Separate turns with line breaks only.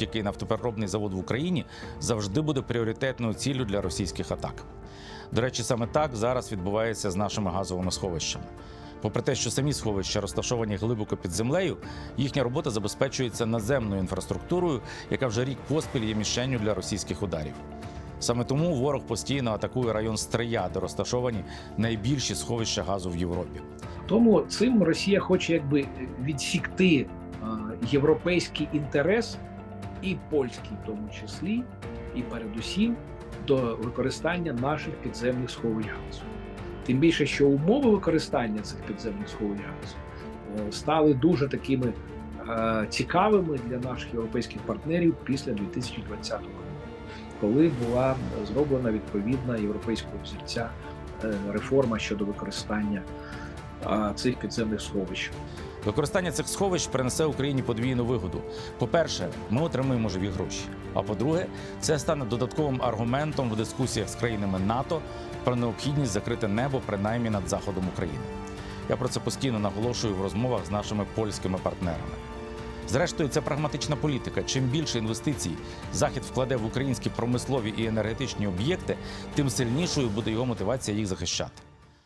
будь-який нафтопереробний завод в Україні завжди буде пріоритетною ціллю для російських атак. До речі, саме так зараз відбувається з нашими газовими сховищами. Попри те, що самі сховища розташовані глибоко під землею, їхня робота забезпечується наземною інфраструктурою, яка вже рік поспіль є мішенню для російських ударів. Саме тому ворог постійно атакує район Стрия, де розташовані найбільші сховища газу в Європі.
Тому цим Росія хоче якби відсікти е, європейський інтерес і польський, в тому числі, і передусім до використання наших підземних сховищ газу. Тим більше, що умови використання цих підземних сховищ газу е, стали дуже такими е, цікавими для наших європейських партнерів після 2020 року, коли була зроблена відповідна європейського взірця е, реформа щодо використання цих підземних сховищ.
Використання цих сховищ принесе Україні подвійну вигоду. По-перше, ми отримаємо живі гроші. А по-друге, це стане додатковим аргументом в дискусіях з країнами НАТО про необхідність закрити небо принаймні над заходом України. Я про це постійно наголошую в розмовах з нашими польськими партнерами. Зрештою, це прагматична політика. Чим більше інвестицій Захід вкладе в українські промислові і енергетичні об'єкти, тим сильнішою буде його мотивація їх захищати.